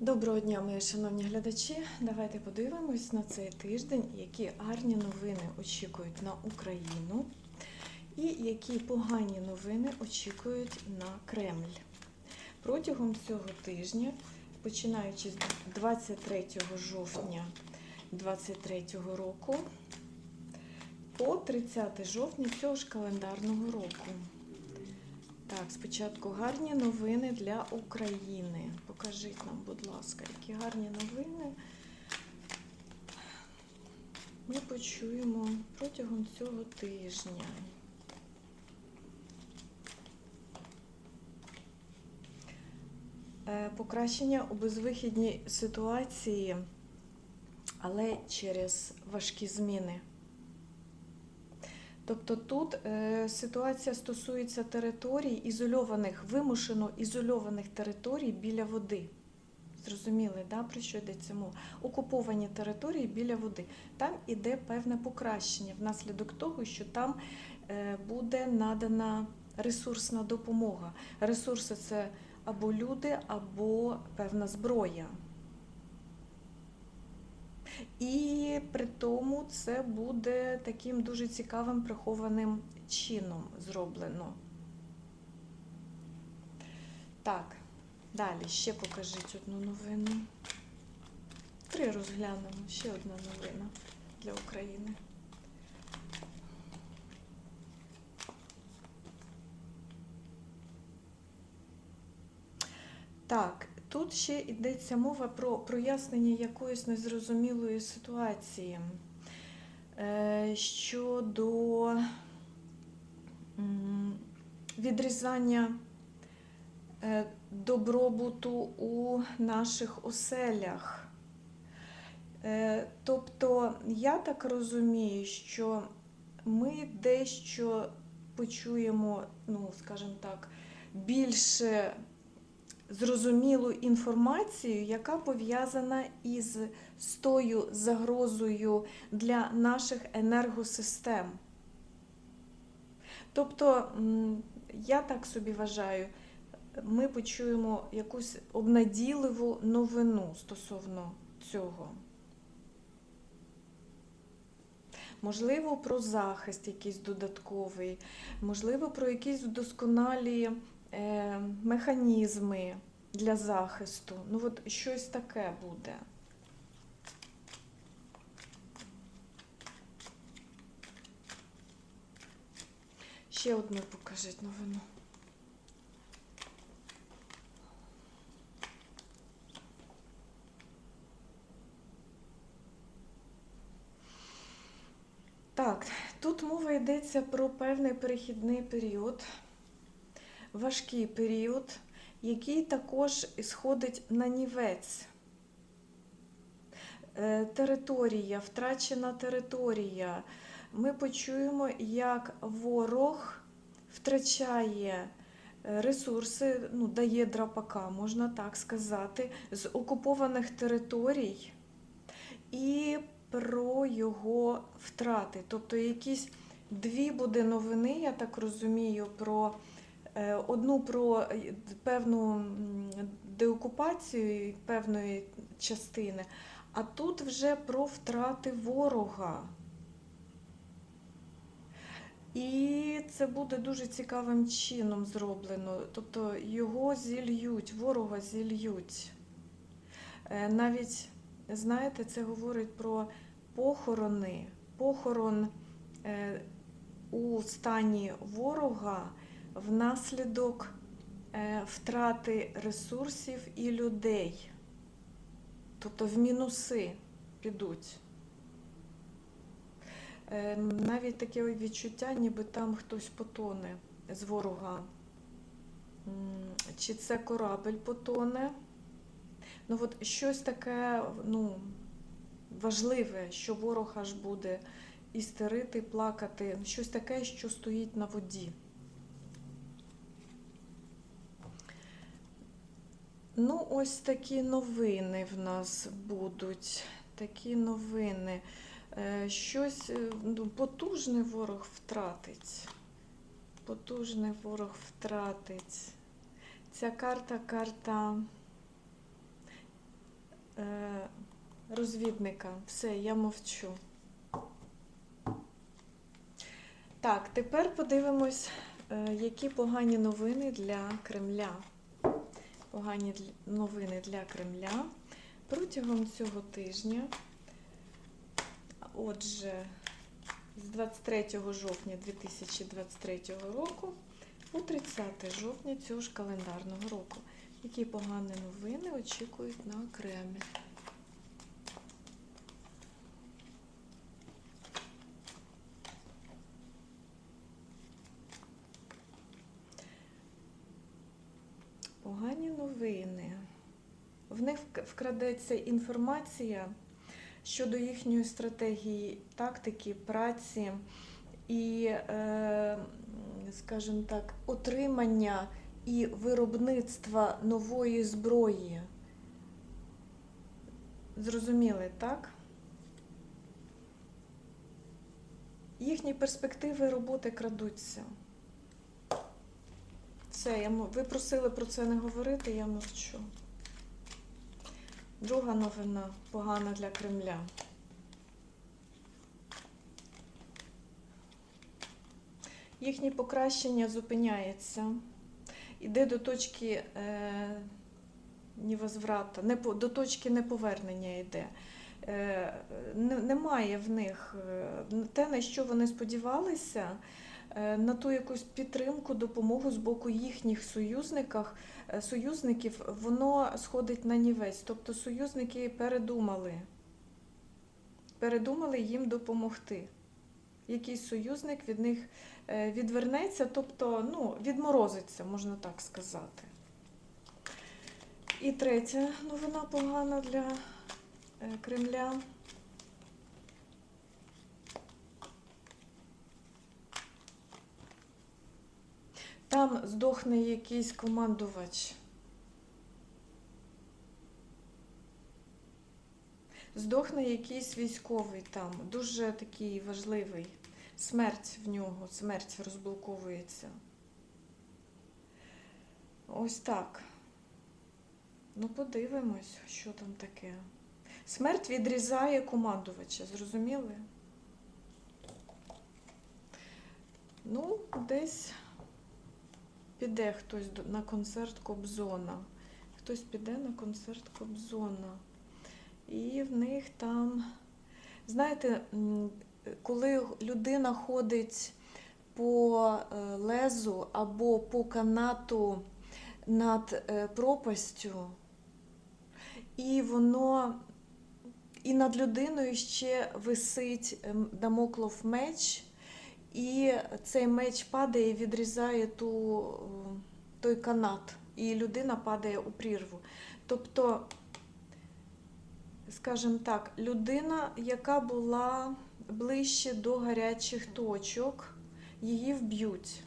Доброго дня, мої шановні глядачі. Давайте подивимось на цей тиждень, які гарні новини очікують на Україну і які погані новини очікують на Кремль. Протягом цього тижня, починаючи з 23 жовтня 2023 року по 30 жовтня цього ж календарного року. Так, спочатку гарні новини для України. Покажіть нам, будь ласка, які гарні новини ми почуємо протягом цього тижня. Е, Покращення у безвихідній ситуації, але через важкі зміни. Тобто тут е, ситуація стосується територій ізольованих, вимушено ізольованих територій біля води. Зрозуміли, да, про що йдеться мова? Окуповані території біля води. Там іде певне покращення внаслідок того, що там е, буде надана ресурсна допомога. Ресурси це або люди, або певна зброя. І при тому це буде таким дуже цікавим прихованим чином зроблено. Так, далі ще покажіть одну новину. Три розглянемо. Ще одна новина для України. Так, тут ще йдеться мова про прояснення якоїсь незрозумілої ситуації е, щодо відрізання е, добробуту у наших оселях. Е, Тобто, я так розумію, що ми дещо почуємо, ну, скажімо так, більше зрозумілу інформацію, яка пов'язана із тою загрозою для наших енергосистем. Тобто, я так собі вважаю, ми почуємо якусь обнадійливу новину стосовно цього. Можливо, про захист якийсь додатковий, можливо, про якісь вдосконалі е, механізми для захисту. Ну, от щось таке буде. Ще одну покажіть новину. Так, тут мова йдеться про певний перехідний період, важкий період, який також сходить на нівець. Е, Територія, втрачена територія. Ми почуємо, як ворог втрачає е, ресурси, ну, дає драпака, можна так сказати, з окупованих територій і про його втрати. Тобто якісь дві буде новини, я так розумію, про одну про е, певну деокупацію певної частини, а тут вже про втрати ворога. І це буде дуже цікавим чином зроблено. Тобто його зільють, ворога зільють. Е, Навіть, знаєте, це говорить про похорони, похорон е, у стані ворога внаслідок е, втрати ресурсів і людей. Тобто в мінуси підуть. Е, Навіть таке відчуття, ніби там хтось потоне з ворога. Чи це корабль потоне? Ну, от щось таке, ну, важливе, що ворог аж буде істерити, плакати, щось таке, що стоїть на воді. Ну, ось такі новини в нас будуть. Такі новини. Е, Щось е, ну, потужний ворог втратить. Потужний ворог втратить. Ця карта карта розвідника. Все, я мовчу. Так, тепер подивимось, е, які погані новини для Кремля. Погані новини для Кремля протягом цього тижня. Отже, з 23 жовтня 2023 року по 30 жовтня цього ж календарного року. Які погані новини очікують на Кремль? Погані новини. В них вкрадеться інформація щодо їхньої стратегії, тактики, праці і, е, скажімо так, отримання і виробництва нової зброї. Зрозуміли, так? Їхні перспективи роботи крадуться. Все, я, ви просили про це не говорити, я мовчу. Друга новина погана для Кремля. Їхнє покращення зупиняється. Іде до точки е, невозврата, не до точки неповернення йде. Е, немає в них е, те, на що вони сподівалися, на ту якусь підтримку, допомогу з боку їхніх союзників, е, союзників, воно сходить на нівець. Тобто союзники передумали, передумали їм допомогти. Якийсь союзник від них е, відвернеться, тобто ну, відморозиться, можна так сказати. І третя новина погана для е, Кремля. Там здохне якийсь командувач. Здохне якийсь військовий там, дуже такий важливий. Смерть в нього, смерть розблоковується. Ось так. Ну, подивимось, що там таке. Смерть відрізає командувача, зрозуміли? Ну, десь піде хтось на концерт Кобзона. Хтось піде на концерт Кобзона. І в них там, знаєте, коли людина ходить по е, лезу або по канату над е, пропастю, і воно і над людиною ще висить ем, дамоклов меч, і цей меч падає і відрізає ту, е, той канат, і людина падає у прірву. Тобто, скажімо так, людина, яка була ближче до гарячих точок, її вб'ють.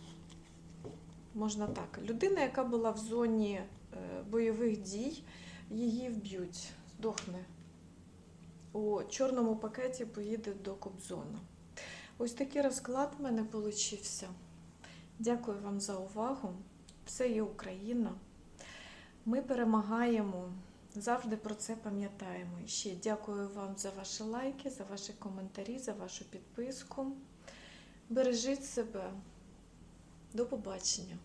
Можна так. Людина, яка була в зоні е, бойових дій, її вб'ють, здохне. У чорному пакеті поїде до Кобзона. Ось такий розклад в мене получився. Дякую вам за увагу. Все є Україна. Ми перемагаємо. Завжди про це пам'ятаємо. Ще дякую вам за ваші лайки, за ваші коментарі, за вашу підписку. Бережіть себе. До побачення.